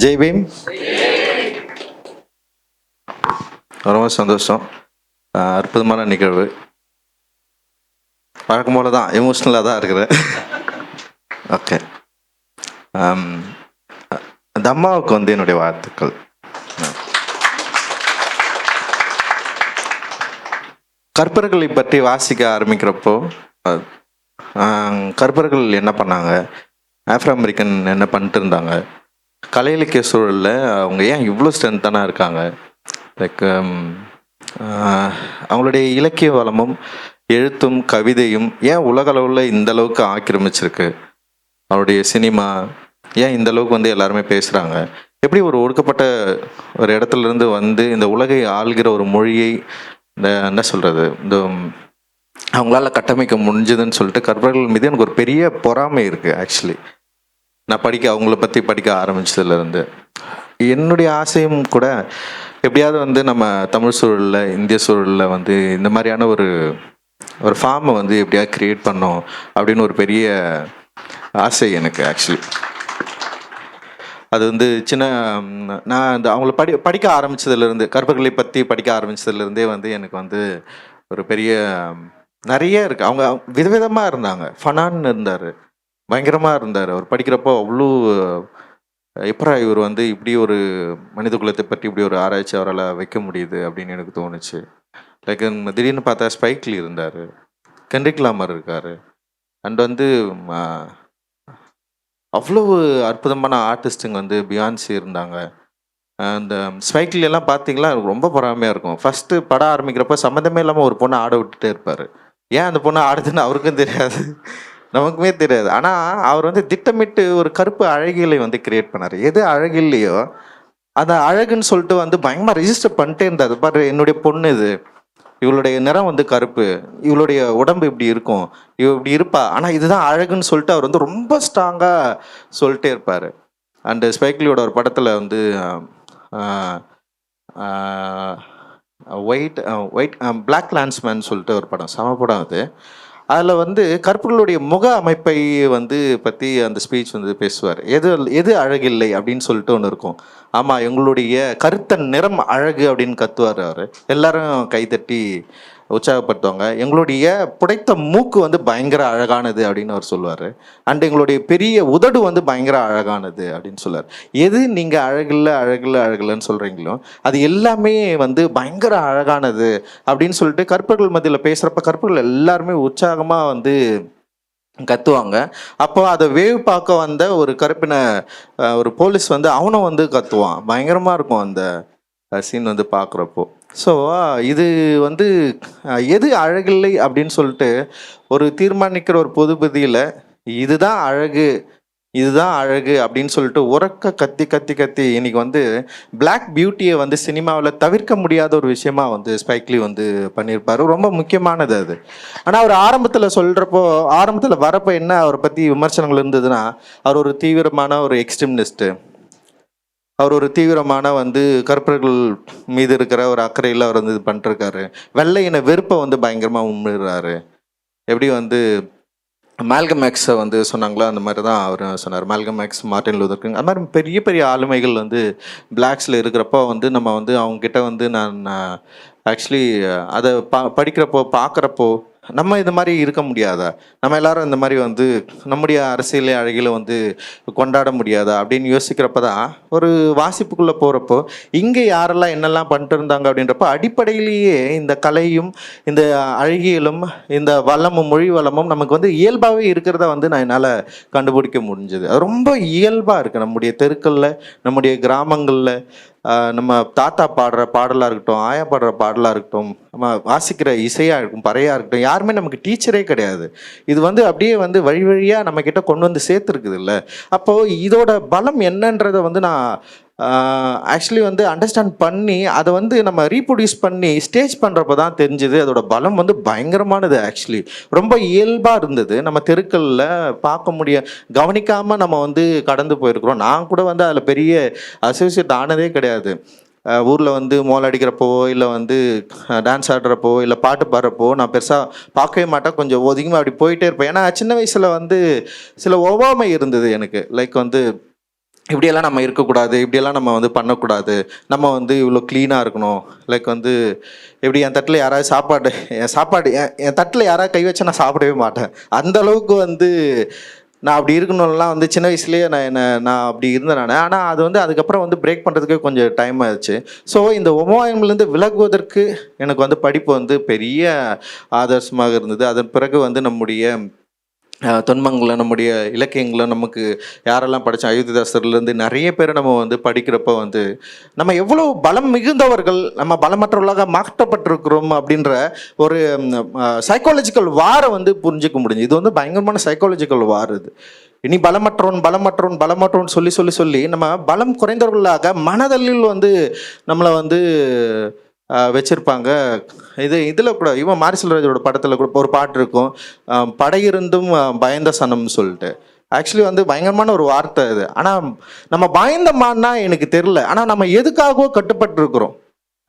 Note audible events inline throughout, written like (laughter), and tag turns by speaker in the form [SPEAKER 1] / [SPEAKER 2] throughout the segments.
[SPEAKER 1] ஜெய் பீம். ரொம்ப சந்தோஷம். அற்புதமான நிகழ்வு. வழக்கம் போல தான் எமோஷ்னலாக தான் இருக்கிறேன். ஓகே. அந்த அம்மாவுக்கு வந்து என்னுடைய வாழ்த்துக்கள். கற்பர்களை பற்றி வாசிக்க ஆரம்பிக்கிறப்போ கற்பர்கள் என்ன பண்ணாங்க? ஆப்ரோ அமெரிக்கன் என்ன பண்ணிட்டு இருந்தாங்க? கலை இலக்கிய சூழலில் அவங்க ஏன் இவ்வளோ ஸ்ட்ரென்த்தானா இருக்காங்க? லைக் um, அவங்களுடைய இலக்கிய வளமும் எழுத்தும் கவிதையும் ஏன் உலக அளவில் இந்த அளவுக்கு ஆக்கிரமிச்சிருக்கு? அவருடைய சினிமா ஏன் இந்த அளவுக்கு வந்து எல்லாருமே பேசுகிறாங்க எப்படி ஒரு ஒடுக்கப்பட்ட ஒரு இடத்துல இருந்து வந்து இந்த உலகை ஆள்கிற ஒரு மொழியை இந்த என்ன சொல்கிறது இந்த அவங்களால கட்டமைக்க முடிஞ்சதுன்னு சொல்லிட்டு கற்பர்கள் மீது எனக்கு ஒரு பெரிய பொறாமை இருக்குது ஆக்சுவலி நான் படிக்க அவங்கள பற்றி படிக்க ஆரம்பிச்சதுலேருந்து. என்னுடைய ஆசையும் கூட எப்படியாவது வந்து நம்ம தமிழ் சூழலில் இந்திய சூழலில் வந்து இந்த மாதிரியான ஒரு ஒரு ஃபார்மை வந்து எப்படியாவது க்ரியேட் பண்ணோம் அப்படின்னு ஒரு பெரிய ஆசை எனக்கு ஆக்சுவலி அது வந்து சின்ன நான் இந்த அவங்கள படி படிக்க ஆரம்பிச்சதுலேருந்து கற்பர்களை பற்றி படிக்க ஆரம்பிச்சதுலேருந்தே வந்து எனக்கு வந்து ஒரு பெரிய நிறைய இருக்குது அவங்க விதவிதமாக இருந்தாங்க. ஃபனான்னு இருந்தார். பயங்கரமாக இருந்தார். அவர் படிக்கிறப்போ அவ்வளோ எப்பரா இவர் வந்து இப்படி ஒரு மனித குலத்தை பற்றி இப்படி ஒரு ஆராய்ச்சி அவரால் வைக்க முடியுது அப்படின்னு எனக்கு தோணுச்சு. லைக் திடீர்னு பார்த்தா ஸ்பைக்லி இருந்தார். கென்ரிக் லாமர் இருக்கார். அண்ட் வந்து அவ்வளோ அற்புதமான ஆர்டிஸ்ட்டுங்க வந்து பியான்சி இருந்தாங்க. அந்த ஸ்பைக்கில் எல்லாம் பார்த்தீங்களா ரொம்ப பொறாமையாக இருக்கும். ஃபஸ்ட்டு படம் ஆரம்பிக்கிறப்ப சம்மந்தமே இல்லாமல் ஒரு பொண்ணை ஆட விட்டுட்டே இருப்பார். ஏன் அந்த பொண்ணை ஆடுதுன்னு அவருக்கும் தெரியாது. நமக்குமே தெரியாது. ஆனால் அவர் வந்து திட்டமிட்டு ஒரு கருப்பு அழகியலை வந்து கிரியேட் பண்ணார். எது அழகில்லையோ அந்த அழகுன்னு சொல்லிட்டு வந்து பயங்கரமாக ரெஜிஸ்டர் பண்ணிட்டே இருந்தார். பாரு என்னுடைய பொண்ணு இது. இவளுடைய நிறம் வந்து கருப்பு. இவளுடைய உடம்பு இப்படி இருக்கும். இவ இப்படி இருப்பா. ஆனால் இதுதான் அழகுன்னு சொல்லிட்டு அவர் வந்து ரொம்ப ஸ்ட்ராங்காக சொல்லிட்டே இருப்பார். அண்டு ஸ்பைக்லியோட ஒரு படத்தில் வந்து ஒயிட் ஒயிட் பிளாக் லான்ஸ்மேன் சொல்லிட்டு ஒரு படம். சம படம் அது. அதில் வந்து கற்பர்களுடைய முக அமைப்பை வந்து பற்றி அந்த ஸ்பீச் வந்து பேசுவார். எது எது அழகில்லை அப்படின்னு சொல்லிட்டு ஒன்று இருக்கும். ஆமாம் எங்களுடைய கருத்த நிறம் அழகு அப்படின்னு கத்துவார் அவர். எல்லாரும் கைத்தட்டி உற்சாகப்படுத்துவாங்க. எங்களுடைய புடைத்த மூக்கு வந்து பயங்கர அழகானது அப்படின்னு அவர் சொல்லுவார். அண்ட் எங்களுடைய பெரிய உதடு வந்து பயங்கர அழகானது அப்படின்னு சொல்லுவார். எது நீங்கள் அழகில்ல அழகில்ல அழகில்லன்னு சொல்கிறீங்களோ அது எல்லாமே வந்து பயங்கர அழகானது அப்படின்னு சொல்லிட்டு கற்பர்கள் மத்தியில் பேசுகிறப்ப கற்பர்கள் எல்லாருமே உற்சாகமாக வந்து கத்துவாங்க. அப்போ அதை வேவ் பார்க்க வந்த ஒரு கருப்பின ஒரு போலீஸ் வந்து அவனும் வந்து கத்துவான். பயங்கரமாக இருக்கும் அந்த சீன் வந்து பார்க்குறப்போ ஸோ இது வந்து எது அழகில்லை அப்படின்னு சொல்லிட்டு ஒரு தீர்மானிக்கிற ஒரு பொதுபதியில் இதுதான் அழகு இதுதான் அழகு அப்படின்னு சொல்லிட்டு உறக்க கத்தி கத்தி கத்தி இன்னைக்கு வந்து பிளாக் பியூட்டியை வந்து சினிமாவில் தவிர்க்க முடியாத ஒரு விஷயமா வந்து ஸ்பைக்லி வந்து பண்ணியிருப்பாரு. ரொம்ப முக்கியமானது அது. ஆனால் அவர் ஆரம்பத்தில் சொல்கிறப்போ ஆரம்பத்தில் வரப்போ என்ன அவரை பற்றி விமர்சனங்கள் இருந்ததுன்னா அவர் ஒரு தீவிரமான ஒரு எக்ஸ்ட்ரீமினிஸ்ட்டு அவர் ஒரு தீவிரமான வந்து கருப்பர்கள் மீது இருக்கிற ஒரு அக்கறையில் அவர் வந்து இது பண்ணிருக்காரு. வெள்ளை இன வெறுப்பை வந்து பயங்கரமாக உமிடுறாரு எப்படி வந்து மேல்கம் மேக்ஸை வந்து சொன்னாங்களோ? அந்த மாதிரி தான் அவர் சொன்னார். Malcolm X Martin Luther King அந்த மாதிரி பெரிய பெரிய ஆளுமைகள் வந்து பிளாக்ஸில் இருக்கிறப்போ வந்து நம்ம வந்து அவங்கக்கிட்ட வந்து நான் ஆக்சுவலி அதை பா படிக்கிறப்போ பார்க்குறப்போ நம்ம இது மாதிரி இருக்க முடியாதா? நம்ம எல்லாரும் இந்த மாதிரி வந்து நம்முடைய அரசியல் அழகில வந்து கொண்டாட முடியாதா? அப்படின்னு யோசிக்கிறப்ப தான் ஒரு வாசிப்புக்குள்ளே போகிறப்போ இங்கே யாரெல்லாம் என்னெல்லாம் பண்ணிட்டு இருந்தாங்க அப்படின்றப்ப அடிப்படையிலேயே இந்த கலையும் இந்த அழகியலும் இந்த வளமும் மொழி வளமும் நமக்கு வந்து இயல்பாகவே இருக்கிறத வந்து நான் என்னால் கண்டுபிடிக்க முடிஞ்சது. அது ரொம்ப இயல்பாக இருக்குது நம்முடைய தெருக்களில் நம்முடைய கிராமங்களில் நம்ம தாத்தா பாடுற பாடலாக இருக்கட்டும் ஆயா பாடுற பாடலாக இருக்கட்டும் நம்ம வாசிக்கிற இசையாக இருக்கும் பறையாக இருக்கட்டும் யாருமே நமக்கு டீச்சரே கிடையாது. இது வந்து அப்படியே வந்து வழி வழியாக நம்ம கிட்ட கொண்டு வந்து சேர்த்துருக்குது இல்லை. அப்போது இதோட பலம் என்னன்றதை வந்து நான் ஆக்சுவலி வந்து அண்டர்ஸ்டாண்ட் பண்ணி அதை வந்து நம்ம ரீப்ரொடியூஸ் பண்ணி ஸ்டேஜ் பண்ணுறப்ப தான் தெரிஞ்சுது. அதோட பலம் வந்து பயங்கரமானது ஆக்சுவலி ரொம்ப இயல்பாக இருந்தது. நம்ம தெருக்களில் பார்க்க முடிய கவனிக்காமல் நம்ம வந்து கடந்து போயிருக்கிறோம். நான் கூட வந்து அதில் பெரிய அசோசியேட் ஆனதே கிடையாது. ஊரில் வந்து மோல் அடிக்கிறப்போ இல்லை வந்து டான்ஸ் ஆடுறப்போ இல்லை பாட்டு பாடுறப்போ நான் பெருசாக பார்க்கவே மாட்டேன். கொஞ்சம் ஒதுங்கி அப்படி போயிட்டே இருப்பேன். ஏன்னா சின்ன வயசில் வந்து சில ஒவ்வாமை இருந்தது எனக்கு. லைக் வந்து இப்படியெல்லாம் நம்ம இருக்கக்கூடாது இப்படியெல்லாம் நம்ம வந்து பண்ணக்கூடாது. நம்ம வந்து இவ்வளோ க்ளீனாக இருக்கணும். லைக் வந்து எப்படி என் தட்டில் யாராவது சாப்பாடு என் சாப்பாடு என் என் தட்டில் யாராவது கை வச்சா நான் சாப்பிடவே மாட்டேன். அந்த அளவுக்கு வந்து நான் அப்படி இருக்கணும்லாம் வந்து சின்ன வயசுலேயே நான் என்ன நான் அப்படி இருந்தேன் நான். ஆனால் அது வந்து அதுக்கப்புறம் வந்து பிரேக் பண்ணுறதுக்கே கொஞ்சம் டைம் ஆயிடுச்சு ஸோ இந்த ஒமாயம்லேருந்து விலகுவதற்கு எனக்கு வந்து படிப்பு வந்து பெரிய ஆதர்சமாக இருந்தது. அதன் பிறகு வந்து நம்முடைய தொன்மங்களை நம்முடைய இலக்கியங்களை நமக்கு யாரெல்லாம் படித்த அயோத்திதாசர்லேருந்து நிறைய பேரை நம்ம வந்து படிக்கிறப்ப வந்து நம்ம எவ்வளோ பலம் மிகுந்தவர்கள் நம்ம பலமற்றவர்களாக மாற்றப்பட்டிருக்கிறோம் அப்படின்ற ஒரு சைக்காலஜிக்கல் வாரை வந்து புரிஞ்சிக்க முடிஞ்சு இது வந்து பயங்கரமான சைக்காலஜிக்கல் வார் இது. இனி பலமற்றவன் பலமற்றவன் பலமற்றவன் சொல்லி சொல்லி சொல்லி நம்ம பலம் குறைந்தவர்களாக மனதளில் வந்து நம்மளை வந்து வச்சுருப்பாங்க வச்சிருப்பாங்க. இது இதில் கூட இவன் மாரிசல்ராஜோட படத்தில் கூட ஒரு பாட்டு இருக்கும். படையிருந்தும் பயந்த சனம்னு சொல்லிட்டு. ஆக்சுவலி வந்து பயங்கரமான ஒரு வார்த்தை இது. ஆனால் நம்ம பயந்தமான்னா எனக்கு தெரில ஆனால் நம்ம எதுக்காகவோ கட்டுப்பட்டு இருக்கிறோம்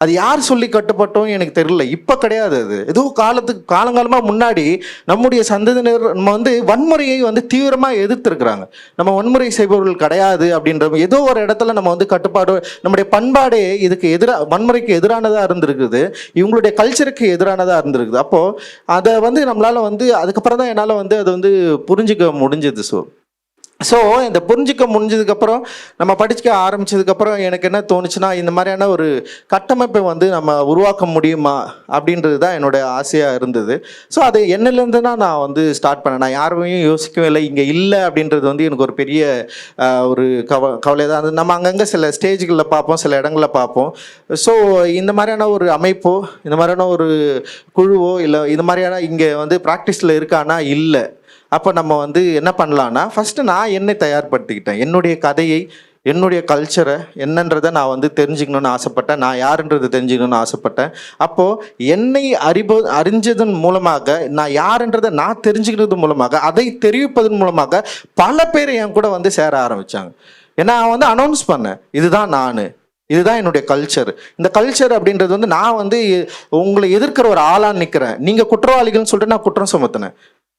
[SPEAKER 1] அது யார் சொல்லி கட்டுப்பட்டோம் எனக்கு தெரியல. இப்போ கிடையாது அது. ஏதோ காலத்துக்கு காலங்காலமாக முன்னாடி நம்முடைய சந்ததியினர் நம்ம வந்து வன்முறையை வந்து தீவிரமாக எதிர்த்துருக்குறாங்க. நம்ம வன்முறை செய்பவர்கள் கிடையாது அப்படின்ற ஏதோ ஒரு இடத்துல நம்ம வந்து கட்டுப்பாடு நம்முடைய பண்பாடே இதுக்கு எதிராக வன்முறைக்கு எதிரானதாக இருந்திருக்குது. இவங்களுடைய கல்ச்சருக்கு எதிரானதாக இருந்திருக்குது. அப்போது அதை வந்து நம்மளால் வந்து அதுக்கப்புறம் தான் என்னால் வந்து அதை வந்து புரிஞ்சுக்க முடிஞ்சது ஸோ ஸோ இந்த புரிஞ்சிக்க முடிஞ்சதுக்கப்புறம் நம்ம படிச்சுக்க ஆரம்பிச்சதுக்கப்புறம் எனக்கு என்ன தோணுச்சுன்னா இந்த மாதிரியான ஒரு கட்டமைப்பை வந்து நம்ம உருவாக்க முடியுமா அப்படின்றது தான் என்னோட ஆசையாக இருந்தது. ஸோ அது என்னிலேருந்து தான் நான் வந்து ஸ்டார்ட் பண்ணேன். நான் யாருமையும் யோசிக்கவே இல்லை. இங்கே இல்லை அப்படின்றது வந்து எனக்கு ஒரு பெரிய ஒரு கவ கவலை தான் அது நம்ம அங்கங்கே சில ஸ்டேஜ்களில் பார்ப்போம் சில இடங்களில் பார்ப்போம். ஸோ இந்த மாதிரியான ஒரு அமைப்போ இந்த மாதிரியான ஒரு குழுவோ இல்லை இது மாதிரியான இங்கே வந்து ப்ராக்டிஸில் இருக்கானா? இல்லை. அப்போ நம்ம வந்து என்ன பண்ணலான்னா ஃபஸ்ட்டு நான் என்னை தயார்படுத்திக்கிட்டேன். என்னுடைய கதையை என்னுடைய கல்ச்சரை என்னன்றதை நான் வந்து தெரிஞ்சுக்கணும்னு ஆசைப்பட்டேன். நான் யாருன்றதை தெரிஞ்சுக்கணும்னு ஆசைப்பட்டேன். அப்போது என்னை அறிபோ அறிஞ்சதன் மூலமாக நான் யாருன்றதை நான் தெரிஞ்சுக்கிறது மூலமாக அதை தெரிவிப்பதன் மூலமாக பல பேர் என் கூட வந்து சேர ஆரம்பித்தாங்க ஏன்னா நான் வந்து அனௌன்ஸ் பண்ணேன். இதுதான் நான். இதுதான் என்னுடைய கல்ச்சர் இந்த கல்ச்சர் அப்படின்றது வந்து நான் வந்து உங்களை எதிர்க்கிற ஒரு ஆளாக நிற்கிறேன் நீங்கள் குற்றவாளிகள்னு சொல்லிட்டு நான் குற்றம் சுமத்தினேன்.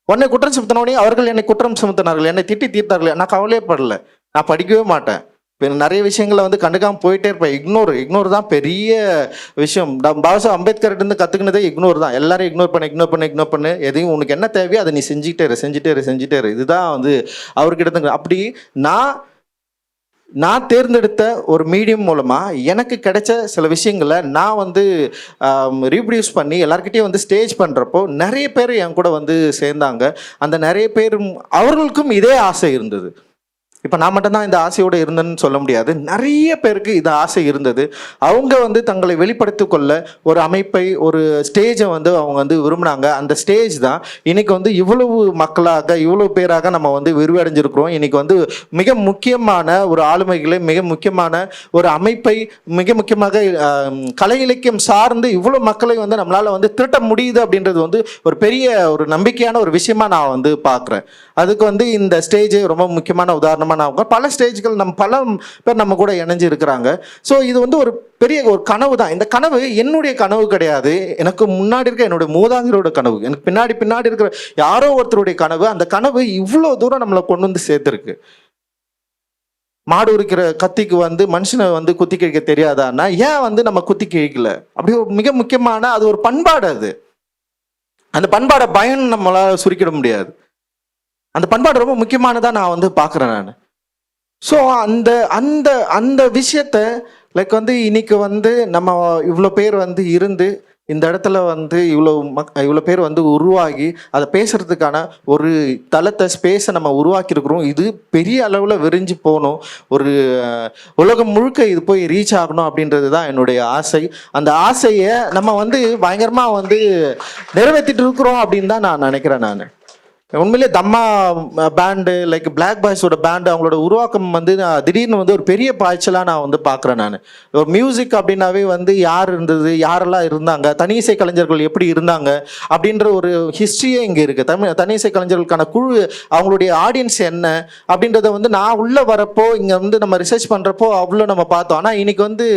[SPEAKER 1] உடனே குற்றம் சுமத்தின அவர்கள் என்னை குற்றம் சுமத்தினார்கள். என்னை திட்டி தீர்த்தார்கள். நான் கவலையே படல. நான் படிக்கவே மாட்டேன். இப்போ நிறைய விஷயங்களை வந்து கண்டுக்காமல் போயிட்டே இருப்பேன். இக்னோர் இக்னோர் தான் பெரிய விஷயம். ட- பாபா அம்பேத்கர் இருந்து கற்றுக்கினதே இக்னோர் தான். எல்லாரும் இக்னோர் பண்ணு இக்னோர் பண்ணு இக்னோர் பண்ணு. எதையும் உனக்கு என்ன தேவையோ அதை நீ செஞ்சுக்கிட்டே இரு செஞ்சுட்டே இரு செஞ்சுட்டே இரு. இதுதான் வந்து அவர்கிட்ட அப்படி நான் நான் தேர்ந்தெடுத்த ஒரு மீடியம் மூலமாக எனக்கு கிடைச்ச சில விஷயங்களை நான் வந்து ரீப்டியூஸ் பண்ணி எல்லாருக்கிட்டையும் வந்து ஸ்டேஜ் பண்ணுறப்போ நிறைய பேர் என் கூட வந்து சேர்ந்தாங்க. அந்த நிறைய பேரும் அவர்களுக்கும் இதே ஆசை இருந்தது. இப்போ நான் மட்டும்தான் இந்த ஆசையோடு இருந்தேன்னு சொல்ல முடியாது. நிறைய பேருக்கு இது ஆசை இருந்தது. அவங்க வந்து தங்களை வெளிப்படுத்தி கொள்ள ஒரு அமைப்பை ஒரு ஸ்டேஜை வந்து அவங்க வந்து விரும்பினாங்க. அந்த ஸ்டேஜ் தான் இன்னைக்கு வந்து இவ்வளவு மக்களாக இவ்வளவு பேராக நம்ம வந்து விரிவடைஞ்சிருக்கிறோம். இன்னைக்கு வந்து மிக முக்கியமான ஒரு ஆளுமைகளை மிக முக்கியமான ஒரு அமைப்பை மிக முக்கியமாக கலை இலக்கியம் சார்ந்து இவ்வளோ மக்களை வந்து நம்மளால வந்து திரட்ட முடியுது அப்படின்றது வந்து ஒரு பெரிய ஒரு நம்பிக்கையான ஒரு விஷயமா நான் வந்து பார்க்குறேன் அதுக்கு வந்து இந்த ஸ்டேஜ் ரொம்ப முக்கியமான உதாரணமாக நான் பல ஸ்டேஜ்கள் நம்ம பல பேர் நம்ம கூட இணைஞ்சு இருக்கிறாங்க. ஸோ இது வந்து ஒரு பெரிய ஒரு கனவு தான். இந்த கனவு என்னுடைய கனவு கிடையாது. எனக்கு முன்னாடி இருக்க என்னுடைய மூதாதையரோட கனவு. எனக்கு பின்னாடி பின்னாடி இருக்கிற யாரோ ஒருத்தருடைய கனவு. அந்த கனவு இவ்வளோ தூரம் நம்மளை கொண்டு வந்து சேர்த்துருக்கு. மாடு உரிக்கிற கத்திக்கு வந்து மனுஷனை வந்து குத்தி கிழிக்க தெரியாதான்னா ஏன் வந்து நம்ம குத்தி கிழிக்கல? அப்படி ஒரு மிக முக்கியமான அது ஒரு பண்பாடு அது. அந்த பண்பாடை பயன் நம்மளால் சுருக்கிட முடியாது. அந்த பண்பாடு ரொம்ப முக்கியமானதாக நான் வந்து பார்க்குறேன் நான். ஸோ அந்த அந்த அந்த விஷயத்த லைக் வந்து இன்னைக்கு வந்து நம்ம இவ்வளோ பேர் வந்து இருந்து இந்த இடத்துல வந்து இவ்வளோ மக் இவ்வளோ பேர் வந்து உருவாகி அதை பேசுறதுக்கான ஒரு தளத்தை ஸ்பேஸை நம்ம உருவாக்கியிருக்கிறோம். இது பெரிய அளவில் விரிஞ்சு போகணும். ஒரு உலகம் முழுக்க இது போய் ரீச் ஆகணும் அப்படின்றது தான் என்னுடைய ஆசை. அந்த ஆசையை நம்ம வந்து பயங்கரமாக வந்து நிறைவேற்றிட்டு இருக்கிறோம் அப்படின்னு தான் நான் நினைக்கிறேன் நான். உண்மையிலே தம்மா பேண்டு லைக் பிளாக் பாய்ஸோட பேண்டு அவங்களோட உருவாக்கம் வந்து நான் திடீர்னு வந்து ஒரு பெரிய பாய்ச்சலாக நான் வந்து பார்க்குறேன் நான். ஒரு மியூசிக் அப்படின்னாவே வந்து யார் இருந்தது யாரெல்லாம் இருந்தாங்க தனி இசை கலைஞர்கள் எப்படி இருந்தாங்க அப்படின்ற ஒரு ஹிஸ்ட்ரியே இங்கே இருக்குது தமிழ் தனி இசை கலைஞர்களுக்கான குழு அவங்களுடைய ஆடியன்ஸ் என்ன அப்படின்றத வந்து நான் உள்ளே வரப்போ இங்கே வந்து நம்ம ரிசர்ச் பண்ணுறப்போ அவ்வளோ நம்ம பார்த்தோம். ஆனால் இன்றைக்கி வந்து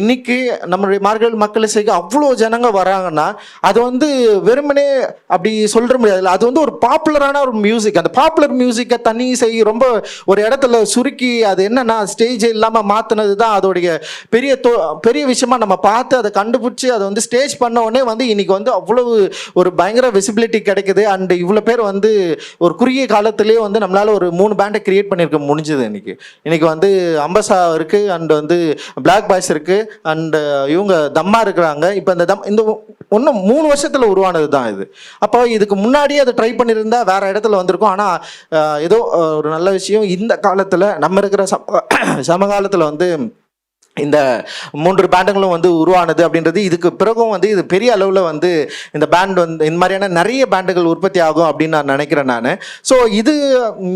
[SPEAKER 1] இன்னைக்கு நம்மளுடைய மார்கள் மக்கள் இசைக்கு அவ்வளோ ஜனங்க வராங்கன்னா அது வந்து வெறுமனே அப்படி சொல்கிற முடியாது. அது வந்து ஒரு பாப் பாப்புலரான ஒரு மியூசிக் அந்த பாப்புலர் மியூசிக்கை தனி செய் ரொம்ப ஒரு இடத்துல சுருக்கி அது என்னன்னா ஸ்டேஜ் இல்லாமல் மாற்றினது தான் அதோடைய பெரிய தோ பெரிய விஷயமா நம்ம பார்த்து அதை கண்டுபிடிச்சி அதை வந்து ஸ்டேஜ் பண்ண உடனே வந்து இன்னைக்கு வந்து அவ்வளவு ஒரு பயங்கர விசிபிலிட்டி கிடைக்குது. அண்ட் இவ்வளோ பேர் வந்து ஒரு குறுகிய காலத்திலேயே வந்து நம்மளால ஒரு மூணு பேண்டை கிரியேட் பண்ணியிருக்க முடிஞ்சது இன்னைக்கு. இன்னைக்கு வந்து அம்பசா இருக்கு அண்ட் வந்து பிளாக் பாய்ஸ் இருக்கு அண்ட் இவங்க தம்மா இருக்கிறாங்க. இப்போ இந்த தம் இந்த ஒன்றும் மூணு வருஷத்தில் உருவானது தான் இது. அப்போ இதுக்கு முன்னாடியே அதை ட்ரை இருந்தால் வேற இடத்துல வந்திருக்கும். ஆனால் ஏதோ ஒரு நல்ல விஷயம். இந்த காலத்தில் நம்ம இருக்கிற சம (coughs) சமகாலத்தில் வந்து இந்த மூன்று பேண்டுகளும் வந்து உருவானது அப்படின்றது. இதுக்கு பிறகும் வந்து இது பெரிய அளவில் வந்து இந்த பேண்ட் வந்து இந்த மாதிரியான நிறைய பேண்டுகள் உற்பத்தி ஆகும் அப்படின்னு நான் நினைக்கிறேன் நான். ஸோ இது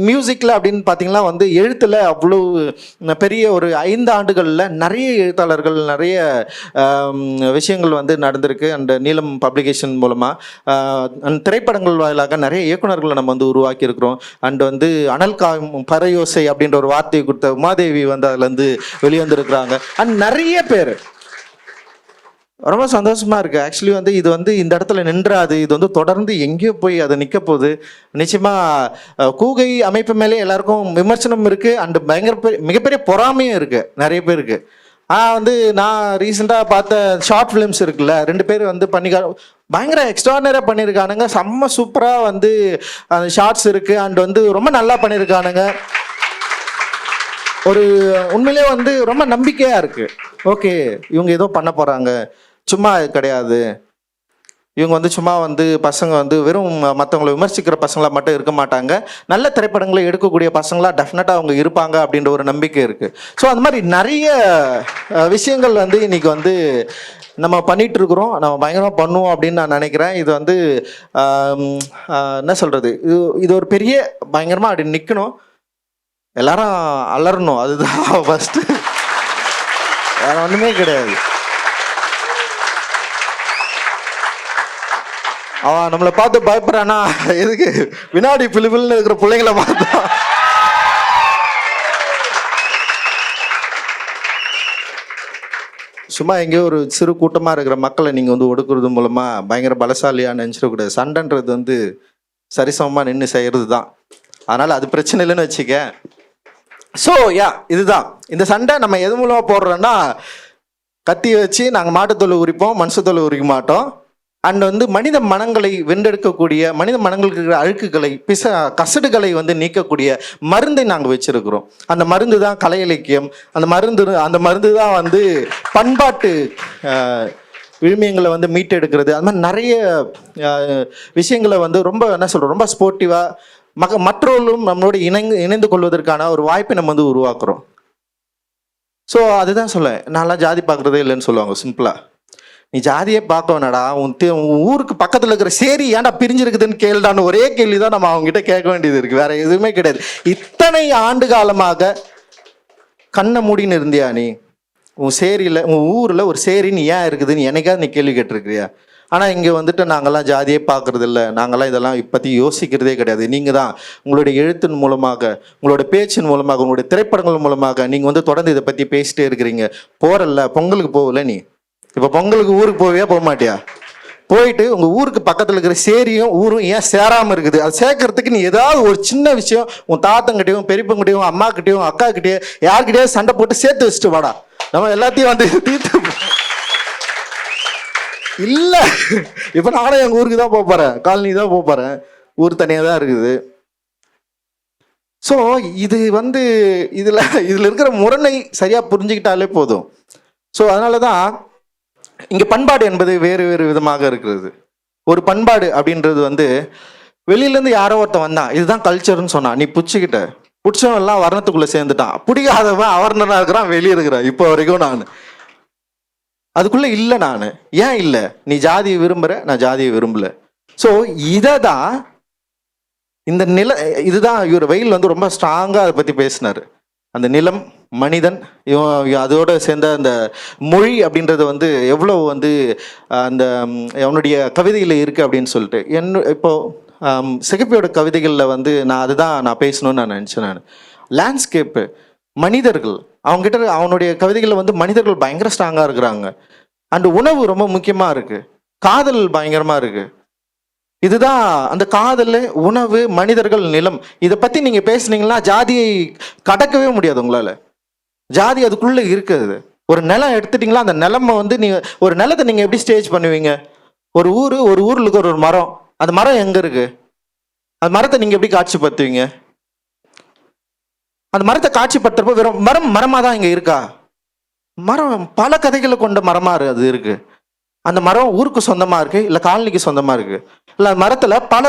[SPEAKER 1] மியூசிக்கில் அப்படின்னு பார்த்தீங்கன்னா வந்து எழுத்தில் அவ்வளோ பெரிய ஒரு ஐந்து ஆண்டுகளில் நிறைய எழுத்தாளர்கள் நிறைய விஷயங்கள் வந்து நடந்திருக்கு. அண்ட் நீலம் பப்ளிகேஷன் மூலமாக அண்ட் திரைப்படங்கள் வாயிலாக நிறைய இயக்குனர்களை நம்ம வந்து உருவாக்கி இருக்கிறோம் அண்ட் வந்து அனல் காயும் பறையோசை அப்படின்ற ஒரு வார்த்தையை கொடுத்த உமாதேவி வந்து அதுலேருந்து வெளிவந்திருக்கிறாங்க. அண்ட் நிறைய பேர். ரொம்ப சந்தோஷமா இருக்கு. ஆக்சுவலி வந்து இது வந்து இந்த இடத்துல நின்றாது. இது வந்து தொடர்ந்து எங்கேயோ போய் அது நிற்க போகுது. நிச்சயமா கூகை அமைப்பு மேலே எல்லாருக்கும் விமர்சனம் இருக்கு. அண்ட் பயங்கர மிகப்பெரிய பொறாமையும் இருக்கு. நிறைய பேருக்கு ஆனால் வந்து நான் ரீசெண்டாக பார்த்த ஷார்ட் ஃபிலிம்ஸ் இருக்குல்ல ரெண்டு பேர் வந்து பண்ணி பயங்கர எக்ஸ்ட்ரானராக பண்ணியிருக்கானுங்க செம்ம சூப்பராக வந்து அந்த ஷார்ட்ஸ் இருக்குது அண்ட் வந்து ரொம்ப நல்லா பண்ணியிருக்கானுங்க ஒரு உண்மையிலே வந்து ரொம்ப நம்பிக்கையாக இருக்குது ஓகே இவங்க ஏதோ பண்ண போகிறாங்க சும்மா கிடையாது. இவங்க வந்து சும்மா வந்து பசங்க வந்து வெறும் மற்றவங்களை விமர்சிக்கிற பசங்களாக மட்டும் இருக்க மாட்டாங்க. நல்ல திரைப்படங்களை எடுக்கக்கூடிய பசங்களாக டெஃபினட்டாக அவங்க இருப்பாங்க அப்படின்ற ஒரு நம்பிக்கை இருக்குது ஸோ அந்த மாதிரி நிறைய விஷயங்கள் வந்து இன்னைக்கு வந்து நம்ம பண்ணிகிட்டு இருக்கிறோம். நம்ம பயங்கரமாக பண்ணுவோம் அப்படின்னு நான் நினைக்கிறேன். இது வந்து என்ன சொல்கிறது இது இது ஒரு பெரிய பயங்கரமாக அப்படி நிற்கணும் எல்லாரும் அலறணும். அதுதான் (laughs) ஃபஸ்ட்டு வேற ஒன்றுமே கிடையாது. அவன் நம்மளை பார்த்து பயப்படுறானா? எதுக்கு? வினாடி பிலிபில்னு இருக்கிற பிள்ளைங்கள பார்த்தா. சும்மா எங்கேயோ ஒரு சிறு கூட்டமாக இருக்கிற மக்களை நீங்கள் வந்து ஒடுக்குறது மூலமாக பயங்கர பலசாலியாக நினச்சிடக்கூடாது. சண்டைன்றது வந்து சரிசமமாக நின்று செய்கிறது தான் அதனால் அது பிரச்சனை இல்லைன்னு வச்சுக்க ஸோ யா இதுதான். இந்த சண்டை நம்ம எது மூலமாக போடுறோன்னா கத்தியை வச்சு நாங்கள் மாட்டுத்தொழு உரிப்போம் மனுஷத்தொழு உரிக்க மாட்டோம். அண்ட் வந்து மனித மனங்களை வென்றெடுக்கக்கூடிய மனித மனங்களுக்கு இருக்கிற அழுக்குகளை பிச கசடுகளை வந்து நீக்கக்கூடிய மருந்தை நாங்கள் வச்சிருக்கிறோம். அந்த மருந்து தான் கலை இலக்கியம். அந்த மருந்து அந்த மருந்து தான் வந்து பண்பாட்டு விழுமியங்களை வந்து மீட்டெடுக்கிறது. அது மாதிரி நிறைய விஷயங்களை வந்து ரொம்ப என்ன சொல்கிறோம் ரொம்ப ஸ்போர்ட்டிவாக மக மற்றவர்களும் நம்மளோட இணைந்து இணைந்து கொள்வதற்கான ஒரு வாய்ப்பை நம்ம வந்து உருவாக்குறோம். ஸோ அதுதான் சொல்ல நான்லாம் ஜாதி பார்க்குறதே இல்லைன்னு சொல்லுவாங்க சிம்பிளாக நீ ஜாதியே பார்க்க வேணாடா உன் தே- உன் ஊருக்கு பக்கத்தில் இருக்கிற சேரி ஏன்டா பிரிஞ்சிருக்குதுன்னு கேள்டான்னு ஒரே கேள்வி தான் நம்ம அவங்ககிட்ட கேட்க வேண்டியது இருக்குது வேற எதுவுமே கிடையாது. இத்தனை ஆண்டு காலமாக கண்ணை மூடின்னு இருந்தியா நீ? உன் சேரியில் உன் ஊரில் ஒரு சேரி நீ ஏன் இருக்குதுன்னு என்னைக்காவது நீ கேள்வி கேட்டிருக்கிறியா? ஆனால் இங்கே வந்துட்டு நாங்கள்லாம் ஜாதியே பார்க்கறது இல்லை நாங்கள்லாம் இதெல்லாம் பற்றி யோசிக்கிறதே கிடையாது. நீங்கள் தான் உங்களுடைய எழுத்தின் மூலமாக உங்களோட பேச்சின் மூலமாக உங்களுடைய திரைப்படங்கள் மூலமாக நீங்கள் வந்து தொடர்ந்து இதை பற்றி பேசிட்டே இருக்கிறீங்க. போகிறல்ல பொங்கலுக்கு போகல நீ? இப்போ பொங்கலுக்கு ஊருக்கு போவியா போக மாட்டியா? போயிட்டு உங்கள் ஊருக்கு பக்கத்தில் இருக்கிற சேரியும் ஊரும் ஏன் சேராமல் இருக்குது? அது சேர்க்கறதுக்கு நீ ஏதாவது ஒரு சின்ன விஷயம் உன் தாத்தங்கிட்டையும் பெரியப்பங்கிட்டையும் அம்மாக்கிட்டையும் கிட்டயும் அக்கா யார்கிட்டயும் சண்டை போட்டு சேர்த்து வச்சுட்டு வாடா. நம்ம எல்லாத்தையும் வந்து தீர்த்து இல்லை. இப்ப நானும் எங்க ஊருக்கு தான் போக போறேன். காலனி தான் போக போறேன். ஊர் தனியா தான் இருக்குது. ஸோ இது வந்து இதில் இதில் இருக்கிற முரணை சரியாக புரிஞ்சுக்கிட்டாலே போதும். ஸோ அதனால தான் இங்கே பண்பாடு என்பது வேறு வேறு விதமாக இருக்கிறது. ஒரு பண்பாடு அப்படின்றது வந்து வெளியிலேருந்து யாரோ ஒருத்தன் வந்தான். இதுதான் கல்ச்சர்னு சொன்னான். நீ பிடிச்சிக்கிட்ட. பிடிச்சவன் எல்லாம் வர்ணத்துக்குள்ளே சேர்ந்துட்டான். பிடிக்காதவன் அவர்ணனா இருக்கிறான். வெளியே இருக்கிறான். இப்போ வரைக்கும் நான். அதுக்குள்ள இல்லை நான். ஏன் இல்லை? நீ ஜாதியை விரும்புற? நான் ஜாதியை விரும்பல. ஸோ இதை தான் இந்த நில இதுதான் இவர் வெயில் வந்து ரொம்ப ஸ்ட்ராங்காக அதை பற்றி பேசினார். அந்த நிலம் மனிதன் இவன் அதோட சேர்ந்த அந்த மொழி அப்படின்றது வந்து எவ்வளோ வந்து அந்த அவனுடைய கவிதையில் இருக்குது அப்படின்னு சொல்லிட்டு. என்ன இப்போ சிகப்பியோட கவிதைகளில் வந்து நான் அதுதான் நான் பேசணும்னு நான் நினச்சேன் நான். லேண்ட்ஸ்கேப்பு மனிதர்கள் அவங்ககிட்ட அவனுடைய கவிதைகளில் வந்து மனிதர்கள் பயங்கர ஸ்ட்ராங்காக இருக்கிறாங்க. அண்ட் உணவு ரொம்ப முக்கியமாக இருக்குது காதல் பயங்கரமாக இருக்குது இதுதான் அந்த காதல் உணவு மனிதர்கள் நிலம். இதை பற்றி நீங்கள் பேசுனீங்கன்னா ஜாதியை கடக்கவே முடியாது உங்களால். ஜாதி அதுக்குள்ளே இருக்குது. ஒரு நிலம் எடுத்துட்டிங்களா அந்த நிலமை வந்து நீங்கள் ஒரு நிலத்தை நீங்கள் எப்படி ஸ்டேஜ் பண்ணுவீங்க? ஒரு ஊர் ஒரு ஊரில் இருக்கிற ஒரு மரம். அந்த மரம் எங்கே இருக்குது அந்த மரத்தை நீங்கள் எப்படி காட்சிப்படுத்துவீங்க? அந்த மரத்தை காட்சிப்படுத்துறப்போ வெறும் மரம் மரமாக தான் இங்கே இருக்கா? மரம் பல கதைகளை கொண்ட மரமாக அது இருக்கு. அந்த மரம் ஊருக்கு சொந்தமாக இருக்கு இல்லை காலனிக்கு சொந்தமாக இருக்கு. இல்லை மரத்தில் பல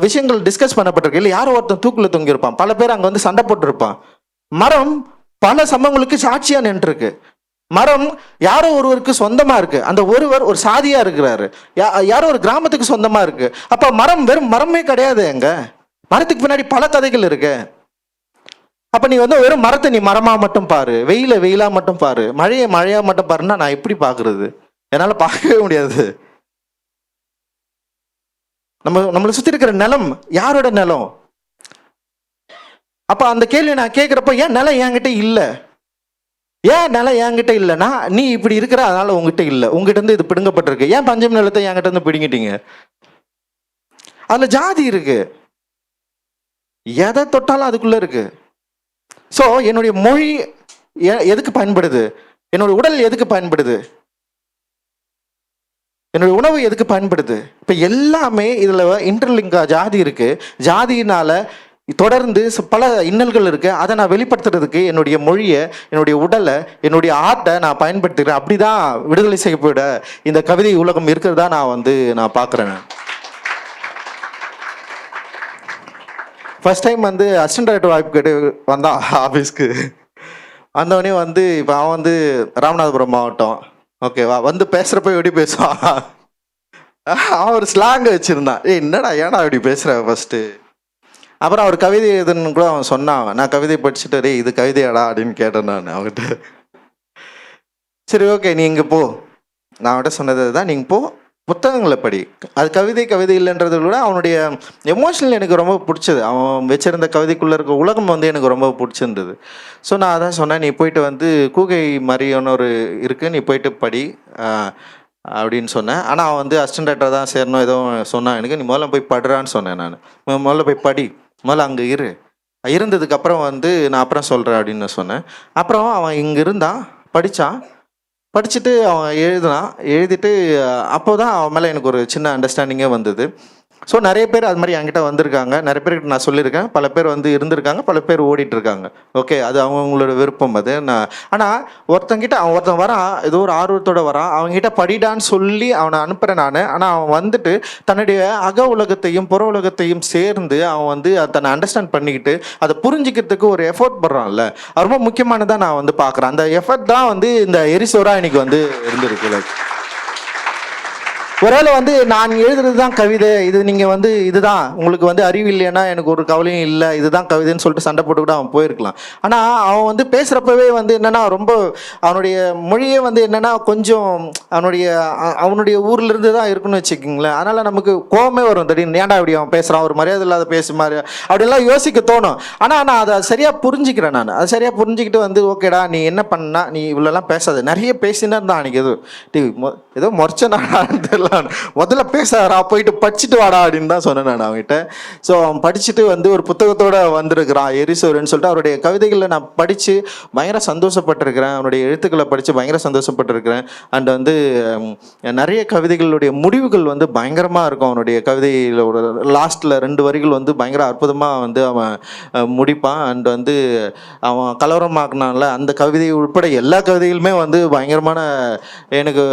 [SPEAKER 1] விஷயங்கள் டிஸ்கஸ் பண்ணப்பட்டிருக்கு. இல்லை யாரோ ஒருத்தன் தூக்கில் தொங்கியிருப்பான். பல பேர் அங்கே வந்து சண்டை போட்டிருப்பான். மரம் பல சம்பவங்களுக்கு சாட்சியாக நின்றுருக்கு. மரம் யாரோ ஒருவருக்கு சொந்தமா இருக்கு. அந்த ஒருவர் ஒரு சாதியா இருக்கிறாரு. யா- யாரோ ஒரு கிராமத்துக்கு சொந்தமா இருக்கு. அப்ப மரம் வெறும் மரமே கிடையாது எங்க மரத்துக்கு பின்னாடி பல கதைகள் இருக்கு. அப்ப நீ வந்து வெறும் மரத்தை நீ மரமா மட்டும் பாரு வெயில வெயிலா மட்டும் பாரு மழையை மழையா மட்டும் பாருன்னா நான் எப்படி பாக்குறது? என்னால பார்க்கவே முடியாது. நம்ம நம்மளை சுத்தி இருக்கிற நிலம் யாரோட நிலம்? அப்ப அந்த கேள்வி நான் கேட்கிறப்ப ஏன் நிலம் என்கிட்ட இல்லை? ஏன் நிலம் என்கிட்ட இல்லைன்னா நீ இப்படி இருக்கிற அதனால உங்ககிட்ட இல்லை. உங்ககிட்ட இருந்து இது பிடுங்கப்பட்டிருக்கு. ஏன் பஞ்சம் நிலத்தை என்கிட்ட இருந்து பிடுங்கிட்டீங்க? அதுல ஜாதி இருக்கு. எதை தொட்டாலும் அதுக்குள்ள இருக்கு. ஸோ என்னுடைய மொழி எதுக்கு பயன்படுது? என்னுடைய உடல் எதுக்கு பயன்படுது? என்னோட உணவு எதுக்கு பயன்படுது? இப்போ எல்லாமே இதில் இன்டர்லிங்கா ஜாதி இருக்கு. ஜாதியினால தொடர்ந்து பல இன்னல்கள் இருக்குது அதை நான் வெளிப்படுத்துறதுக்கு என்னுடைய மொழியை என்னுடைய உடலை என்னுடைய ஆர்ட்டை நான் பயன்படுத்துகிறேன் அப்படிதான் விடுதலை செய்யப்பட இந்த கவிதை உலகம் இருக்கிறதா நான் வந்து நான் பார்க்குறேன் ஃபர்ஸ்ட் டைம் வந்து அசிஸ்டன்ட் டைரக்டர் வாய்ப்பு கேட்டு வந்தான் ஆஃபீஸ்க்கு வந்தவொடனே வந்து இப்போ அவன் வந்து ராமநாதபுரம் மாவட்டம். ஓகேவா வந்து பேசுகிறப்ப எப்படி பேசுவான்? அவன் ஒரு ஸ்லாங் வச்சுருந்தான். ஏ என்னடா ஏன்டா இப்படி பேசுகிற ஃபஸ்ட்டு அப்புறம் அவர் கவிதை எழுதுன்னு கூட அவன் சொன்னான். நான் கவிதை படிச்சுட்டு ரே இது கவிதையாடா அப்படின்னு கேட்டேன் நான் அவன்கிட்ட சரி ஓகே நீ இங்கே போ. நான் அவன்கிட்ட சொன்னது தான் நீங்கள் போ. புத்தகங்களை படி. அது கவிதை கவிதை இல்லைன்றதை விட அவனுடைய எமோஷனல் எனக்கு ரொம்ப பிடிச்சது. அவன் வச்சிருந்த கவிதைக்குள்ளே இருக்க உலகம் வந்து எனக்கு ரொம்ப பிடிச்சிருந்தது. ஸோ நான் அதான் சொன்னேன் நீ போயிட்டு வந்து கூகை மாதிரியான ஒரு இருக்குது நீ போயிட்டு படி அப்படின்னு சொன்னேன். ஆனால் அவன் வந்து அசிஸ்டன்ட் தான் சேரணும் ஏதோ சொன்னான். எனக்கு நீ முதல்ல போய் படுறான்னு சொன்னேன் நான். முதல்ல போய் படி. முதல்ல அங்கே இரு. இருந்ததுக்கப்புறம் வந்து நான் அப்புறம் சொல்கிறேன் அப்படின்னு சொன்னேன். அப்புறம் அவன் இங்கே இருந்தான் படித்தான் படிச்சுட்டு அவன் எழுதினான் எழுதிட்டு அப்போ தான் அவன் மேலே எனக்கு ஒரு சின்ன அண்டர்ஸ்டாண்டிங்கே வந்தது. ஸோ நிறைய பேர் அது மாதிரி என்கிட்ட வந்திருக்காங்க. நிறைய பேர்கிட்ட நான் சொல்லியிருக்கேன். பல பேர் வந்து இருந்திருக்காங்க. பல பேர் ஓடிட்டுருக்காங்க. ஓகே அது அவங்கவுங்களோட விருப்பம் அது. நான் ஆனால் ஒருத்தங்கிட்ட அவன் ஒருத்தன் வரான். ஏதோ ஒரு ஆர்வத்தோட வரான். அவங்ககிட்ட படிடான்னு சொல்லி அவனை அனுப்புகிறேன் நான். ஆனால் அவன் வந்துட்டு தன்னுடைய அக உலகத்தையும் புற உலகத்தையும் சேர்ந்து அவன் வந்து அதை தன்னை அண்டர்ஸ்டாண்ட் பண்ணிக்கிட்டு அதை புரிஞ்சுக்கிறதுக்கு ஒரு எஃபோர்ட் படுறான்ல. அது ரொம்ப முக்கியமானதாக நான் வந்து பார்க்குறேன். அந்த எஃபர்ட் தான் வந்து இந்த எரிசோரா இன்னைக்கு வந்து இருந்திருக்கு லைக் ஒருவேளை வந்து நான் எழுதுறது தான் கவிதை இது நீங்கள் வந்து இதுதான். உங்களுக்கு வந்து அறிவு இல்லைன்னா எனக்கு ஒரு கவலையும் இல்லை இதுதான் கவிதைன்னு சொல்லிட்டு சண்டை போட்டு கூட அவன் போயிருக்கலாம். ஆனால் அவன் வந்து பேசுகிறப்பவே வந்து என்னன்னா ரொம்ப அவனுடைய மொழியே வந்து என்னன்னா கொஞ்சம் அவனுடைய அவனுடைய ஊர்ல இருந்து தான் இருக்குன்னு வச்சுக்கிங்களேன். அதனால் நமக்கு கோவமே வரும். திடீர்னு ஏன்டா இப்படி அவன் பேசுகிறான் ஒரு மரியாதை இல்லாத பேசு மாதிரி அப்படிலாம் யோசிக்க தோணும். ஆனால் நான் அதை சரியாக புரிஞ்சுக்கிறேன் நான். அதை சரியாக புரிஞ்சுக்கிட்டு வந்து ஓகேடா நீ என்ன பண்ணா நீ இவ்வளோலாம் பேசாத. நிறைய பேசினா தான் அன்றைக்கி எதுவும் டீ ஏதோ முறைச்சனா தெரியல முதல்ல பேசாதடா போயிட்டு படிச்சுட்டு வாடா அப்படின்னு தான் சொன்னேன் நான் அவன்கிட்ட. ஸோ அவன் படிச்சுட்டு வந்து ஒரு புத்தகத்தோட வந்திருக்கிறான் எரிசோரன்னு சொல்லிட்டு அவருடைய கவிதைகளை நான் படித்து பயங்கர சந்தோஷப்பட்டிருக்கிறேன். அவனுடைய எழுத்துக்களை படித்து பயங்கர சந்தோஷப்பட்டிருக்கிறேன். அண்ட் வந்து நிறைய கவிதைகளுடைய முடிவுகள் வந்து பயங்கரமாக இருக்கும். அவனுடைய கவிதையில் ஒரு லாஸ்ட்டில் ரெண்டு வரிகள் வந்து பயங்கர அற்புதமாக வந்து அவன் முடிப்பான். அண்ட் வந்து அவன் கலவரமாக்குனான்ல அந்த கவிதை உட்பட எல்லா கவிதைகளுமே வந்து பயங்கரமான எனக்கு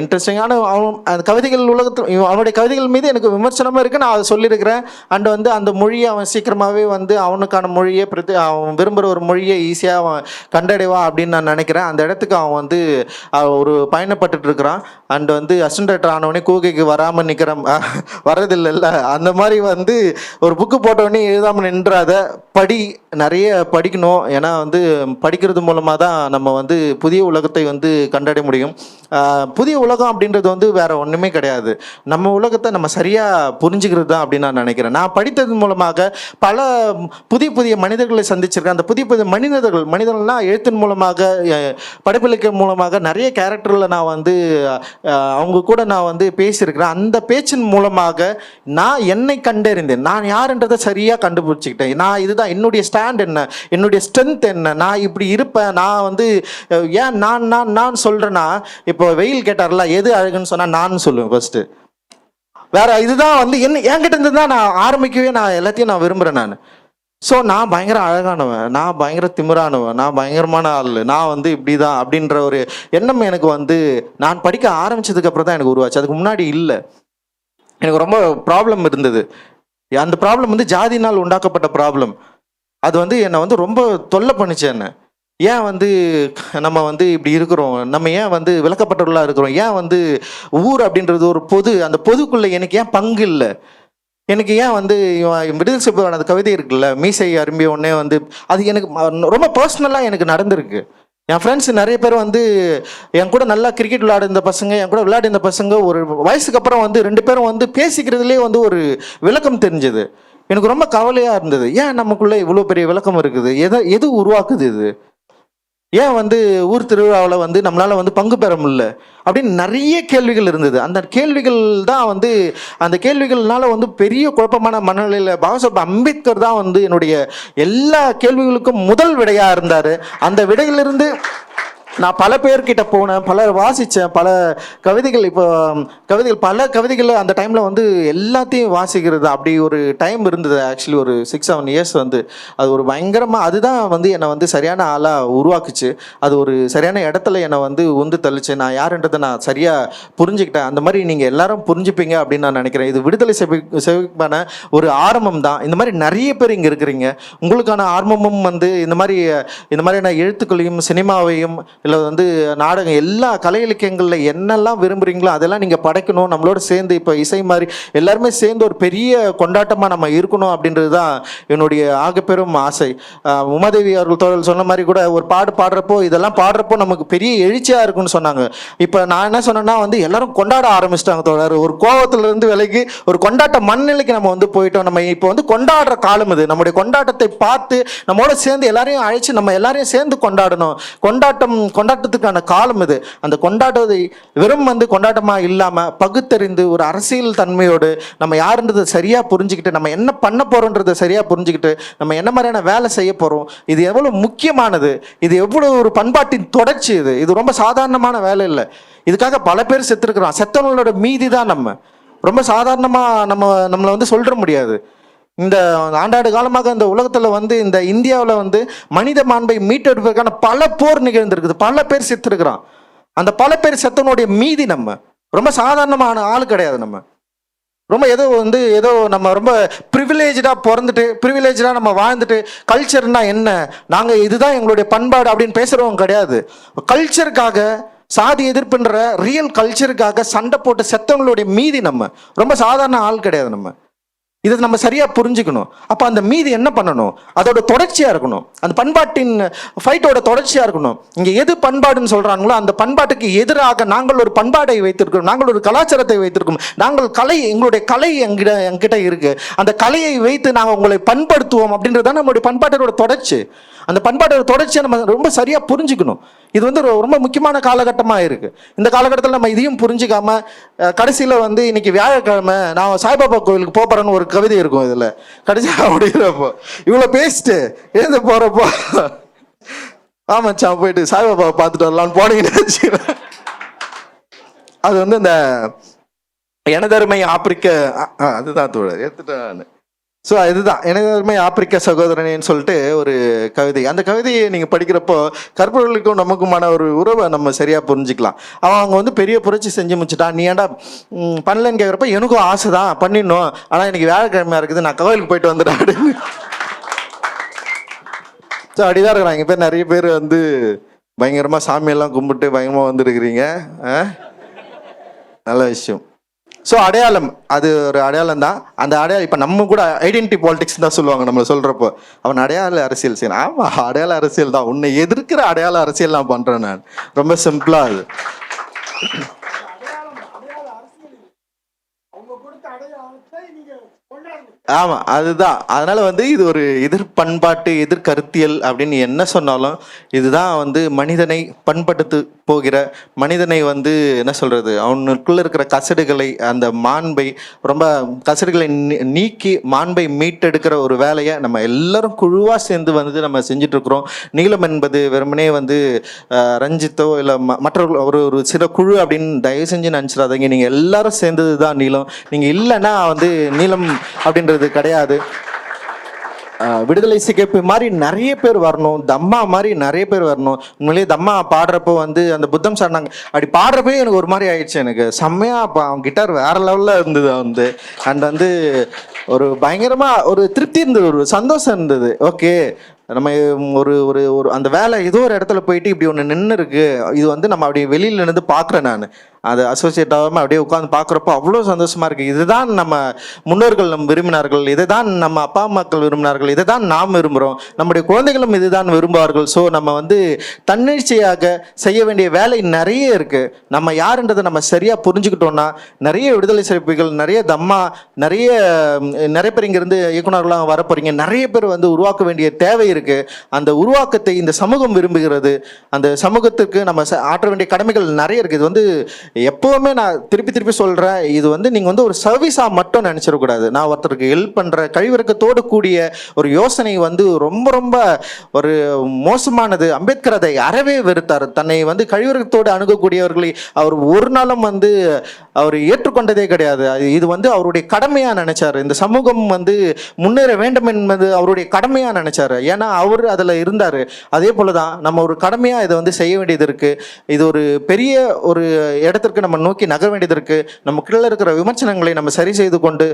[SPEAKER 1] இன்ட்ரெஸ்டிங்கான அவன் அந்த கவிதைகள் உலகத்தில் அவனுடைய கவிதைகள் மீது எனக்கு விமர்சனமாக இருக்குது நான் அதை சொல்லியிருக்கிறேன். அண்ட் வந்து அந்த மொழியை அவன் சீக்கிரமாகவே வந்து அவனுக்கான மொழியை பிரதி அவன் விரும்புகிற ஒரு மொழியை ஈஸியாக அவன் கண்டடைவான் அப்படின்னு நான் நினைக்கிறேன். அந்த இடத்துக்கு அவன் வந்து ஒரு பயணப்பட்டுட்டு இருக்கிறான். அண்ட் வந்து அசிஸ்டன்ட் ஆனவனே கூகைக்கு வராமல் நிற்கிற வரதில்லைல்ல அந்த மாதிரி வந்து ஒரு புக்கு போட்டவொடனே எழுதாமல் நின்றாத படி நிறைய படிக்கணும். ஏன்னா வந்து படிக்கிறது மூலமாக தான் நம்ம வந்து புதிய உலகத்தை வந்து கண்டடைய முடியும். புதிய உலகம் அப்படின்றது வந்து வேற ஒன்றுமே விஷயமே கிடையாது. நம்ம உலகத்தை நம்ம சரியாக புரிஞ்சுக்கிறது தான் அப்படின்னு நான் நினைக்கிறேன். நான் படித்தது மூலமாக பல புதிய புதிய மனிதர்களை சந்திச்சிருக்கேன். அந்த புதிய புதிய மனிதர்கள் மனிதர்கள்னா எழுத்தின் மூலமாக அஹ், படைப்பிலக்கியம் மூலமாக நிறைய கேரக்டரில் நான் வந்து அவங்க கூட நான் வந்து பேசியிருக்கிறேன். அந்த பேச்சின் மூலமாக நான் என்னை கண்டறிந்தேன். நான் யாருன்றதை சரியாக கண்டுபிடிச்சிக்கிட்டேன். நான் இதுதான் என்னுடைய ஸ்டாண்ட் என்ன? என்னுடைய ஸ்ட்ரென்த் என்ன? நான் இப்படி இருப்பேன். நான் வந்து ஏன் நான் நான் நான் சொல்கிறேன்னா இப்போ வெயில் கேட்டார்ல எது அழகுன்னு சொன்னால் நான் சொல்லுவேன் ஃபஸ்ட்டு வேற இதுதான் வந்து என்ன என்கிட்ட இருந்து தான் நான் ஆரம்பிக்கவே நான் எல்லாத்தையும் நான் விரும்புகிறேன் நான். ஸோ நான் பயங்கர அழகானவன் நான் பயங்கர திமிரானவன் நான் பயங்கரமான ஆள் நான் வந்து இப்படி தான் அப்படின்ற ஒரு எண்ணம் எனக்கு வந்து நான் படிக்க ஆரம்பிச்சதுக்கு அப்புறம் தான் எனக்கு உருவாச்சு. அதுக்கு முன்னாடி இல்லை. எனக்கு ரொம்ப ப்ராப்ளம் இருந்தது. அந்த ப்ராப்ளம் வந்து ஜாதினால் உண்டாக்கப்பட்ட ப்ராப்ளம் அது வந்து என்னை வந்து ரொம்ப தொல்லை பண்ணிச்சு என்ன. ஏன் வந்து நம்ம வந்து இப்படி இருக்கிறோம்? நம்ம ஏன் வந்து விளக்கப்பட்டவர்களாக இருக்கிறோம்? ஏன் வந்து ஊர் அப்படின்றது ஒரு பொது அந்த பொதுக்குள்ளே எனக்கு ஏன் பங்கு இல்லை? எனக்கு ஏன் வந்து இவன் விடுதலை சிறுவன் அந்த கவிதை இருக்குல்ல மீசை அரும்பிய உடனே வந்து அது எனக்கு ரொம்ப பர்சனலாக எனக்கு நடந்திருக்கு. என் ஃப்ரெண்ட்ஸ் நிறைய பேர் வந்து என் கூட நல்லா கிரிக்கெட் விளையாடு இந்த பசங்க என் கூட விளையாடு இந்த பசங்க ஒரு வயசுக்கு அப்புறம் வந்து ரெண்டு பேரும் வந்து பேசிக்கிறதுலே வந்து ஒரு விளக்கம் தெரிஞ்சது. எனக்கு ரொம்ப கவலையாக இருந்தது. ஏன் நமக்குள்ளே இவ்வளோ பெரிய விளக்கம் இருக்குது? எதை எது உருவாக்குது இது? ஏன் வந்து ஊர் திருவிழாவில் வந்து நம்மளால் வந்து பங்கு பெற முடியல? அப்படின்னு நிறைய கேள்விகள் இருந்தது. அந்த கேள்விகள் தான் வந்து அந்த கேள்விகள்னால வந்து பெரிய குழப்பமான மனநிலையில் பாபாசாஹிப் அம்பேத்கர் தான் வந்து என்னுடைய எல்லா கேள்விகளுக்கும் முதல் விடையாக இருந்தார். அந்த விடையிலிருந்து நான் பல பேர்கிட்ட போனேன் பல வாசித்தேன் பல கவிதைகள் இப்போ கவிதைகள் பல கவிதைகள் அந்த டைமில் வந்து எல்லாத்தையும் வாசிக்கிறது அப்படி ஒரு டைம் இருந்தது ஆக்சுவலி ஒரு சிக்ஸ் செவன் இயர்ஸ் வந்து. அது ஒரு பயங்கரமாக அதுதான் வந்து என்னை வந்து சரியான ஆளாக உருவாக்குச்சு. அது ஒரு சரியான இடத்துல என்னை வந்து உந்து தள்ளிச்சு. நான் யாருன்றதை நான் சரியாக புரிஞ்சுக்கிட்டேன். அந்த மாதிரி நீங்கள் எல்லாரும் புரிஞ்சுப்பீங்க அப்படின்னு நான் நினைக்கிறேன். இது விடுதலை செவி செவிப்பான ஒரு ஆரம்பம் தான். இந்த மாதிரி நிறைய பேர் இங்கே இருக்கிறீங்க. உங்களுக்கான ஆர்வமும் வந்து இந்த மாதிரி இந்த மாதிரியான எழுத்துக்களையும் சினிமாவையும் இல்லை வந்து நாடகம் எல்லா கலை இலக்கியங்களில் என்னெல்லாம் விரும்புகிறீங்களோ அதெல்லாம் நீங்கள் படைக்கணும். நம்மளோட சேர்ந்து இப்போ இசை மாதிரி எல்லாருமே சேர்ந்து ஒரு பெரிய கொண்டாட்டமாக நம்ம இருக்கணும் அப்படின்றது தான் என்னுடைய ஆகப்பெரும் ஆசை. உமாதேவி அவர்கள் தோழல் சொன்ன மாதிரி கூட ஒரு பாடு பாடுறப்போ இதெல்லாம் பாடுறப்போ நமக்கு பெரிய எழுச்சியாக இருக்குன்னு சொன்னாங்க. இப்போ நான் என்ன சொன்னேன்னா வந்து எல்லாரும் கொண்டாட ஆரம்பிச்சிட்டாங்க தோழர். ஒரு கோவத்துல இருந்து விலகி ஒரு கொண்டாட்ட மண்ணிலைக்கு நம்ம வந்து போயிட்டோம். நம்ம இப்போ வந்து கொண்டாடுற காலம் இது. நம்முடைய கொண்டாட்டத்தை பார்த்து நம்மளோட சேர்ந்து எல்லாரையும் அழைச்சி நம்ம எல்லாரையும் சேர்ந்து கொண்டாடணும். கொண்டாட்டம் கொண்டாட்டத்துக்கான காலம் இது. அந்த கொண்டாடுவதை வெறும் வந்து கொண்டாட்டமாக இல்லாமல் பகுத்தறிந்து ஒரு அரசியல் தன்மையோடு நம்ம யாருன்றதை சரியாக புரிஞ்சுக்கிட்டு நம்ம என்ன பண்ண போகிறோன்றதை சரியாக புரிஞ்சுக்கிட்டு நம்ம என்ன மாதிரியான வேலை செய்ய போகிறோம் இது எவ்வளோ முக்கியமானது இது எவ்வளோ ஒரு பண்பாட்டின் தொடர்ச்சி இது. இது ரொம்ப சாதாரணமான வேலை இல்லை. இதுக்காக பல பேர் செத்துருக்குறோம் செத்தவங்களோட மீதி தான் நம்ம. ரொம்ப சாதாரணமாக நம்ம நம்மளை வந்து சொல்கிற முடியாது. இந்த ஆண்டாண்டு காலமாக இந்த உலகத்தில் வந்து இந்த இந்தியாவில் வந்து மனித மாண்பை மீட்டெடுப்பதற்கான பல போர் நிகழ்ந்திருக்குது. பல பேர் செத்துருக்குறான். அந்த பல பேர் செத்தனுடைய மீதி நம்ம. ரொம்ப சாதாரணமான ஆள் கிடையாது நம்ம. ரொம்ப ஏதோ வந்து ஏதோ நம்ம ரொம்ப ப்ரிவிலேஜாக பிறந்துட்டு ப்ரிவிலேஜாக நம்ம வாழ்ந்துட்டு கல்ச்சர்னா என்ன? நாங்கள் இதுதான் எங்களுடைய பண்பாடு அப்படின்னு பேசுகிறவங்க கிடையாது. கல்ச்சருக்காக சாதி எதிர்ப்புன்ற ரியல் கல்ச்சருக்காக சண்டை போட்டு செத்தவங்களுடைய மீதி நம்ம. ரொம்ப சாதாரண ஆள் கிடையாது நம்ம. இதை நம்ம சரியா புரிஞ்சுக்கணும். அப்போ அந்த மீதி என்ன பண்ணணும்? அதோட தொடர்ச்சியா இருக்கணும். அந்த பண்பாட்டின் ஃபைட்டோட தொடர்ச்சியா இருக்கணும். இங்க எது பண்பாடுன்னு சொல்றாங்களோ அந்த பண்பாட்டுக்கு எதிராக நாங்கள் ஒரு பண்பாடை வைத்திருக்கிறோம். நாங்கள் ஒரு கலாச்சாரத்தை வைத்திருக்கோம் நாங்கள் கலை எங்களுடைய கலை எங்கிட்ட எங்கிட்ட இருக்கு. அந்த கலையை வைத்து நாங்கள் உங்களை பண்படுத்துவோம் அப்படின்றது தான் நம்மளுடைய பண்பாட்டோட தொடர்ச்சி. அந்த பண்பாட்டோட தொடர்ச்சியை நம்ம ரொம்ப சரியா புரிஞ்சுக்கணும். இது வந்து ரொம்ப முக்கியமான காலகட்டமாக இருக்கு. இந்த காலகட்டத்தில் நம்ம இதையும் புரிஞ்சுக்காம கடைசியில் வந்து இன்னைக்கு வியாழக்கிழமை நான் சாய்பாபா கோவிலுக்கு போகிறேன்னு ஒரு கவிதை இருக்கும் இதில். கடைசியாக முடிகிறப்போ இவ்வளோ பேசிட்டு எழுந்து போறப்போ. ஆமாச்சான் போயிட்டு சாய்பாபாவை பார்த்துட்டு வரலாம்னு போனீங்கன்னு அது வந்து இந்த எனதருமை ஆப்பிரிக்க அதுதான் தோழர். எடுத்துட்டேன் ஸோ இதுதான். அருமை ஆப்பிரிக்க சகோதரனேன்னு சொல்லிட்டு ஒரு கவிதை. அந்த கவிதையை நீங்கள் படிக்கிறப்போ கற்பவர்களுக்கும் நமக்குமான ஒரு உறவை நம்ம சரியாக புரிஞ்சுக்கலாம். அவன் அவங்க வந்து பெரிய புரட்சி செஞ்சு முடிச்சிட்டான் நீ ஏன்டா பண்ணலன்னு கேட்குறப்ப எனக்கும் ஆசை தான் பண்ணிடணும். ஆனால் எனக்கு வியாழக்கிழமையா இருக்குது நான் கோவிலுக்கு போயிட்டு வந்துடுறேன். அப்படின்னு. ஸோ அப்படிதான் இருக்கிறாங்க இங்கே பேர் நிறைய பேர் வந்து பயங்கரமாக சாமியெல்லாம் கும்பிட்டு பயங்கரமாக வந்துருக்கிறீங்க. ஆ? நல்ல விஷயம். ஸோ அடையாளம் அது ஒரு அடையாளம் தான். அந்த அடையாளம் இப்போ நம்ம கூட ஐடென்டி பாலிடிக்ஸ் தான் சொல்லுவாங்க நம்மளை சொல்கிறப்போ அவன் அடையாள அரசியல் செய்யணும் ஆமாம் அடையாள அரசியல் தான். உன்னை எதிர்க்கிற அடையாள அரசியல் நான் பண்ணுறேன் நான். ரொம்ப சிம்பிளாக அது. ஆமாம் அதுதான். அதனால் வந்து இது ஒரு எதிர் பண்பாட்டு எதிர் கருத்தியல் அப்படின்னு என்ன சொன்னாலும் இதுதான் வந்து மனிதனை பண்படுத்து போகிற மனிதனை வந்து என்ன சொல்கிறது அவனுக்குள்ளே இருக்கிற கசடுகளை அந்த மாண்பை ரொம்ப கசடுகளை நீ- நீக்கி மாண்பை மீட்டெடுக்கிற ஒரு வேலையை நம்ம எல்லாரும் குழுவாக சேர்ந்து வந்து நம்ம செஞ்சிட்ருக்குறோம் நீளம் என்பது வெறுமனே வந்து ரஞ்சித்தோ இல்லை மற்றவர்கள் ஒரு ஒரு சில குழு அப்படின்னு தயவு செஞ்சு நினச்சிடாதீங்க. நீங்கள் எல்லாரும் சேர்ந்தது தான் நீளம். நீங்கள் இல்லைன்னா வந்து நீளம் அப்படின்றது கிடையாது. விடுதலை சிகப்பு மாதிரி நிறைய பேர் வரணும். தம்மா மாதிரி நிறைய பேர் வரணும். உண்மையிலேயே தம்மா பாடுறப்போ வந்து அந்த புத்தம் சாடினாங்க அப்படி பாடுறப்பே எனக்கு ஒரு மாதிரி ஆயிடுச்சு எனக்கு. செம்மையா அப்போ அவன் கிட்டார் வேற லெவலில் இருந்தது வந்து. அண்ட் வந்து ஒரு பயங்கரமா ஒரு திருப்தி இருந்தது ஒரு சந்தோஷம் இருந்தது. ஓகே நம்ம ஒரு ஒரு ஒரு அந்த வேலை ஏதோ ஒரு இடத்துல போயிட்டு இப்படி ஒன்று நின்று இருக்கு இது வந்து நம்ம அப்படி வெளியில் நின்று பார்க்குறேன் நான். அது அசோசியேட் ஆகாமல் அப்படியே உட்காந்து பார்க்குறப்போ அவ்வளோ சந்தோஷமா இருக்கு. இதுதான் நம்ம முன்னோர்கள் நம் விரும்பினார்கள். இதை தான் நம்ம அப்பா அம்மாக்கள் விரும்பினார்கள். இதை தான் நாம் விரும்புகிறோம் நம்முடைய குழந்தைகளும் இதுதான் விரும்புவார்கள். ஸோ நம்ம வந்து தன்னிச்சையாக செய்ய வேண்டிய வேலை நிறைய இருக்கு. நம்ம யாருன்றதை நம்ம சரியா புரிஞ்சுக்கிட்டோம்னா நிறைய விடுதலை சிறப்புகள் நிறைய தம்மா நிறைய நிறைய பேர் இங்கிருந்து இயக்குனர்களாக வர நிறைய பேர் வந்து உருவாக்க வேண்டிய தேவை இருக்கு. அந்த உருவாக்கத்தை இந்த சமூகம் விரும்புகிறது. அந்த சமூகத்திற்கு நம்ம ஆற்ற வேண்டிய கடமைகள் நிறைய இருக்கு. இது வந்து எப்பவுமே நான் திருப்பி திருப்பி சொல்றேன். இது வந்து நீங்க வந்து ஒரு சர்வீஸா மட்டும் நினைச்சிடக்கூடாது நான் ஒருத்தருக்கு ஹெல்ப் பண்ற கழிவிறக்கத்தோடு கூடிய ஒரு யோசனை வந்து ரொம்ப ரொம்ப ஒரு மோசமானது. அம்பேத்கர் அதை அறவே வெறுத்தார். தன்னை வந்து கழிவிறக்கத்தோடு அணுகக்கூடியவர்களை அவர் ஒரு நாளும் வந்து அவர் ஏற்றுக்கொண்டதே கிடையாது. இது வந்து அவருடைய கடமையா நினைச்சாரு. இந்த சமூகம் வந்து முன்னேற வேண்டும் என்பது அவருடைய கடமையா நினைச்சாரு. ஏன்னா அவர் அதில் இருந்தார். அதே போலதான் நம்ம ஒரு கடமையாக இதை வந்து செய்ய வேண்டியது இருக்குது இது ஒரு பெரிய ஒரு இடத்திற்கு நம்ம நோக்கி நகர வேண்டியது இருக்குது நம்ம கீழே இருக்கிற விமர்சனங்களை நம்ம சரி செய்து கொண்டு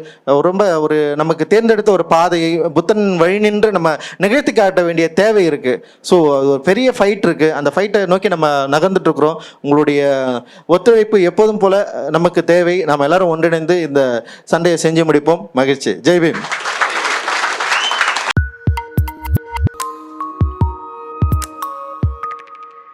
[SPEAKER 1] ரொம்ப ஒரு நமக்கு தேர்ந்தெடுத்த ஒரு பாதையை புத்தன் வழி நின்று நம்ம நிகழ்த்தி காட்ட வேண்டிய தேவை இருக்குது ஸோ அது ஒரு பெரிய ஃபைட் இருக்குது அந்த ஃபைட்டை நோக்கி நம்ம நகர்ந்துட்டுருக்குறோம் உங்களுடைய ஒத்துழைப்பு எப்போதும் போல நமக்கு தேவை. நம்ம எல்லாரும் ஒன்றிணைந்து இந்த சண்டையை செஞ்சு முடிப்போம். மகிழ்ச்சி. ஜெய் பீம்.